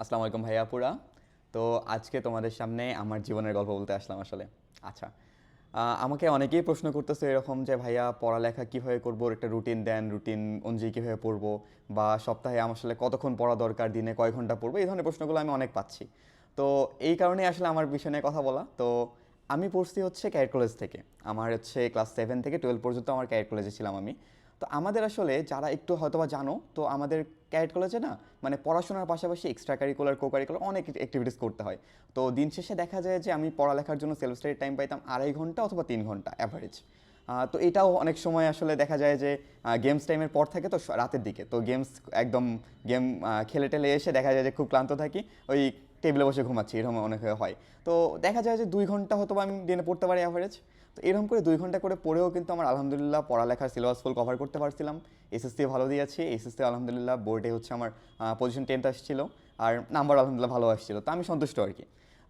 আসসালামু আলাইকুম ভাইয়া, আপুরা। তো আজকে তোমাদের সামনে আমার জীবনের গল্প বলতে আসলাম আসলে। আচ্ছা আমাকে অনেকেই প্রশ্ন করতেছে এরকম যে, ভাইয়া, পড়ালেখা কীভাবে করব? একটা রুটিন দেন রুটিন অনুযায়ী কীভাবে পড়ব? বা সপ্তাহে আমার আসলে কতক্ষণ পড়া দরকার? দিনে কয় ঘণ্টা পড়ব? এই ধরনের প্রশ্নগুলো আমি অনেক পাচ্ছি। তো এই কারণে আসলে আমার বিষয় নিয়ে কথা বলা। তো আমি পড়ছি হচ্ছে ক্যারেট কলেজ থেকে। আমার হচ্ছে ক্লাস সেভেন থেকে টুয়েলভ পর্যন্ত আমার ক্যারেট কলেজে ছিলাম আমি। তো আমাদের আসলে যারা একটু হয়তোবা জানো, তো আমাদের ক্যারেট কলেজে না মানে পড়াশোনার পাশাপাশি এক্সট্রা কারিকুলার কো কারিকুলার অনেক অ্যাক্টিভিটিস করতে হয়। তো দিন শেষে দেখা যায় যে আমি পড়ালেখার জন্য সেলফ স্টাডি টাইম পাইতাম আড়াই ঘণ্টা অথবা তিন ঘণ্টা অ্যাভারেজ তো এটাও অনেক সময় আসলে দেখা যায় যে গেমস টাইমের পর থাকে তো রাতের দিকে। তো গেমস একদম গেম খেলে টেলে এসে দেখা যায় যে খুব ক্লান্ত থাকি। ওই টেবিলে বসে ঘুমাচ্ছি, এরকম অনেক হয় তো দেখা যায় যে দুই ঘণ্টা হয়তো আমি দিনে পড়তে পারি অ্যাভারেজ তো এরকম করে দুই ঘণ্টা করে পড়েও কিন্তু আমার আলহামদুলিল্লাহ পড়ালেখার সিলেবাস ফুল কভার করতে পারছিলাম। এসএসসি ভালো দিয়েছি এসএসসি আলহামদুলিল্লাহ বোর্ডে হচ্ছে আমার পজিশন টেন্থ আসছিল। আর নাম্বার আলহামদুলিল্লাহ ভালো আসছিল। তো আমি সন্তুষ্ট আর কি।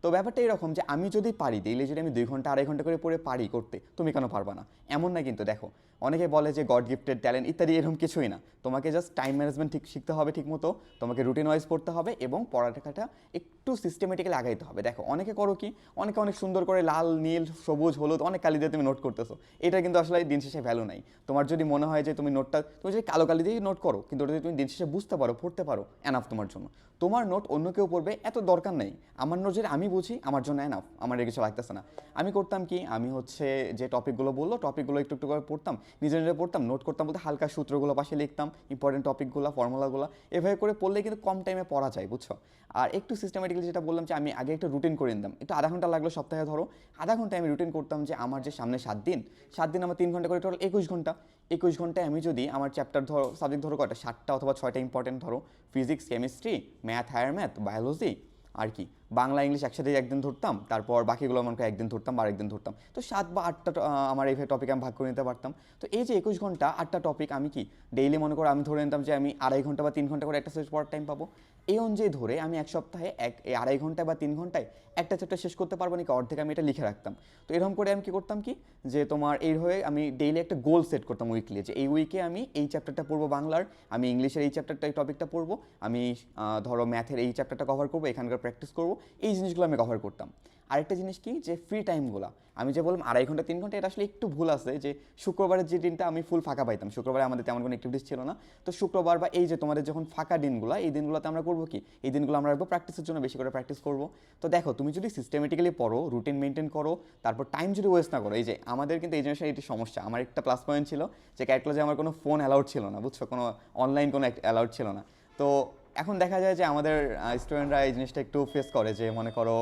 তো ব্যাপারটা এরকম যে আমি যদি পারি ডেইলি যদি আমি দুই ঘণ্টা, আড়াই ঘণ্টা করে পড়ে পারি করতে, তুমি কেন পারবা না? এমন না কিন্তু, দেখো, অনেকে বলে যে গড গিফটেড ট্যালেন্ট ইত্যাদি এরকম কিছুই না। তোমাকে জাস্ট টাইম ম্যানেজমেন্ট ঠিক শিখতে হবে ঠিক মতো তোমাকে রুটিন ওয়াইজ পড়তে হবে এবং পড়ালেখাটা একটু সিস্টেমেটিক্যালি আগাইতে হবে। দেখো, অনেকে করো কি, অনেকে অনেক সুন্দর করে লাল, নীল, সবুজ, হলুদ, অনেক কালি দিয়ে তুমি নোট করতেছো। এটা কিন্তু আসলে দিন শেষে ভ্যালু নাই। তোমার যদি মনে হয় যে তুমি নোটটা তুমি যদি কালো কালি দিয়ে নোট করো, কিন্তু ওটা যদি তুমি দিন শেষে বুঝতে পারো, পড়তে পারো এনাফ তোমার জন্য। তোমার নোট অন্য কেউ পড়বে, এত দরকার নেই। আমার নোট যেটা আমি বুঝি, আমার জন্য এনাফ আমার কিছু লাগতেছে না। আমি করতাম কি, আমি হচ্ছে যে টপিকগুলো বলল টপিকগুলো একটু একটু করে পড়তাম নিজে নিজে পড়তাম নোট করতাম বলতে হালকা সূত্রগুলো পাশে লিখতাম ইম্পর্টেন্ট টপিকগুলো ফর্মুলাগুলো এভাবে করে পড়লে কিন্তু কম টাইমে পড়া যায়, বুঝছ? আর একটু সিস্টেমেটিক্যালি যেটা বললাম যে, আমি আগে একটু রুটিন করে নিতাম। একটু আধা ঘণ্টা লাগল সপ্তাহে, ধরো, আধা ঘণ্টা আমি রুটিন করতাম যে, আমার যে সামনে সাত দিন সাত দিন আমার তিন ঘণ্টা করে টোটাল একুশ ঘণ্টা। একুশ ঘন্টায় আমি যদি আমার চ্যাপ্টার ধরো সাবজেক্ট ধরো কয়টা? সাতটা অথবা ছয়টা ইম্পর্টেন্ট ধরো physics chemistry math higher math biology আর কি। বাংলা, ইংলিশ একসাথে একদিন ধরতাম, তারপর বাকিগুলো আমাকে একদিন ধরতাম বা আরেকদিন ধরতাম। তো সাত বা আটটা আমার এইভাবে টপিক আমি ভাগ করে নিতে পারতাম। তো এই যে একুশ ঘণ্টা, আটটা টপিক আমি কি ডেইলি মনে করো আমি ধরে নিতাম যে আমি আড়াই ঘণ্টা বা তিন ঘণ্টা করে একটা শেষ পড়ার টাইম পাবো। এই অনুযায়ী ধরে আমি এক সপ্তাহে এক আড়াই ঘণ্টা বা তিন ঘন্টায় একটা চ্যাপ্টার শেষ করতে পারব নাকি অর্ধেক আমি এটা লিখে রাখতাম। তো এরকম করে আমি কি করতাম কি যে তোমার এই হয়ে আমি ডেইলি একটা গোল সেট করতাম উইকলি যে এই উইকে আমি এই চ্যাপ্টারটা পড়ব বাংলার, আমি ইংলিশের এই চ্যাপ্টারটা এই টপিকটা পড়ব, আমি ধরো ম্যাথের এই চ্যাপ্টারটা কভার করব, এখানকার প্র্যাকটিস করব এই জিনিসগুলো আমি কভার করতাম। আরেকটা জিনিস কি? যে ফ্রি টাইমগুলো আমি যে বললাম আড়াই ঘণ্টা, তিন ঘণ্টা, এটা আসলে একটু ভুল আছে যে শুক্রবারের যে দিনটা আমি ফুল ফাঁকা পাইতাম। শুক্রবারে আমাদের তেমন কোনো অ্যাক্টিভিটিস ছিল না। তো শুক্রবার বা এই যে তোমাদের যখন ফাঁকা দিনগুলো, এই দিনগুলোতে আমরা করব কি? এই দিনগুলো আমরা রাখব প্র্যাকটিসের জন্য, বেশি করে প্র্যাকটিস করব। তো দেখো, তুমি যদি সিস্টেমেটিক্যালি পড়ো রুটিন মেনটেন করো, তারপর টাইম যদি ওয়েস্ট না করো, এই যে আমাদের কিন্তু এই জেনারেশন এটি সমস্যা। আমার একটা প্লাস পয়েন্ট ছিল যে ক্যাটক্লাসে আমার কোনো ফোন অ্যালাউড ছিল না, বুঝছ? কোনো অনলাইন কোনো অ্যালাউড ছিল না। তো এখন দেখা যায় যে আমাদের স্টুডেন্টরা এই জিনিসটা একটু ফেস করে যে মনে করো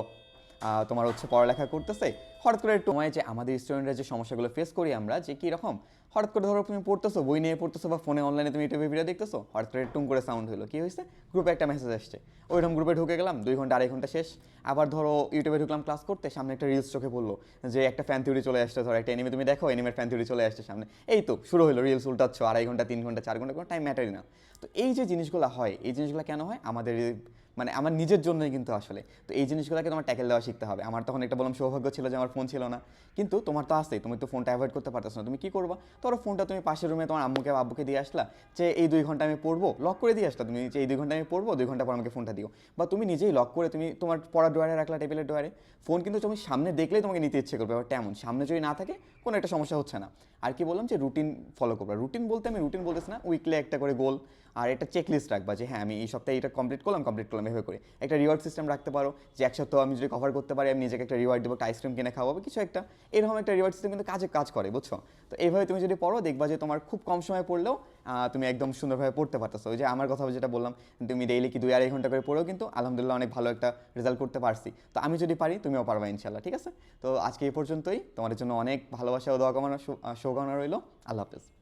তোমার হচ্ছে পড়ালেখা করতেছে, হঠাৎ করে একটু যে আমাদের স্টুডেন্টরা যে সমস্যাগুলো ফেস করি আমরা, যে কী রকম? হঠাৎ করে ধরো তুমি পড়তেছো, বই নিয়ে পড়তেছো বা ফোনে অনলাইনে তুমি ইউটিউবে ভিডিও দেখতেছো, হঠাৎ করে টুম করে সাউন্ড হলো। কি হয়েছে? গ্রুপে একটা মেসেজ আসছে। ওইরকম গ্রুপে ঢুকে গেলাম, দুই ঘণ্টা, আড়াই ঘণ্টা শেষ। আবার ধরো ইউটিউবে ঢুকলাম ক্লাস করতে, সামনে একটা রিলস চোখে পড়ল, যে একটা ফ্যান থিওরি চলে আসছে, ধরো একটা এনিমে তুমি দেখো এনিমের ফ্যান থিওরি চলে আসছে সামনে। এই তো, শুরু হলো রিলস উল্টাচ্ছ, আড়াই ঘণ্টা, তিন ঘণ্টা, চার ঘণ্টা, কোনো টাইম ম্যাটারই না। তো এই যে জিনিসগুলো হয়, এই জিনিসগুলো কেন হয়? আমাদের মানে আমার নিজের জন্যই কিন্তু আসলে। তো এই জিনিসগুলোকে তোমার ট্যাকেল দেওয়া শিখতে হবে। আমার তখন একটা বললাম, সৌভাগ্য ছিল যে আমার ফোন ছিল না। কিন্তু তোমার তো আসতেই তুমি তো ফোনটা অ্যাভয়েড করতে পারতেছো না। তুমি কি করবা? ধরো ফোনটা তুমি পাশের রুমে তোমার আম্মুকে বা আব্বুকে দিয়ে আসলা যে, এই দুই ঘণ্টা আমি পড়ব? লক করে দিয়ে আসলা তুমি যে, এই দুই ঘণ্টা আমি পড়ব, দুই ঘণ্টা পর আমাকে ফোনটা দিও। বা তুমি নিজেই লক করে তুমি তোমার পড়ার ডোয়ারে রাখলা টেবিলের ডোয়ারে ফোন কিন্তু তুমি সামনে দেখলেই তোমাকে নিতে ইচ্ছে করবে। ব্যাপারটা এমন, সামনে যদি না থাকে কোনো একটা সমস্যা হচ্ছে না। আর কি বললাম যে রুটিন ফলো করবা। রুটিন বলতে আমি রুটিন বলতেছি না উইকলি একটা করে গোল আর একটা চেক লিস্ট রাখবা যে হ্যাঁ আমি এই সপ্তাহে এটা কমপ্লিট করলাম কমপ্লিট করলাম এভাবে করে। একটা রিওয়ার্ড সিস্টেম রাখতে পারো যে এক সপ্তাহ আমি যদি কভার করতে পারি আমি নিজেকে একটা রিওয়ার্ড দেবো একটা আইসক্রিম কিনে খাওয়াবো কিছু একটা। এরকম একটা রিওয়ার্ড সিস্টেম কিন্তু কাজে কাজ করে বুঝছ? তো এইভাবে তুমি যদি পড়ো দেখবা যে তোমার খুব কম সময় পড়লেও তুমি একদম সুন্দরভাবে পড়তে পারতেছো। যে আমার কথা যেটা বললাম তুমি ডেইলি কি দুই আড়াই ঘণ্টা করে পড়েও কিন্তু আলহামদুলিল্লাহ অনেক ভালো একটা রেজাল্ট করতে পারছি। তো আমি যদি পারি তুমিও পারবা ইনশাল্লাহ ঠিক আছে? তো আজকে এই পর্যন্তই। তোমাদের জন্য অনেক ভালোবাসা ও দোয়া কামনা শু- আহ, শুভকামনা রইল। আল্লাহ হাফেজ।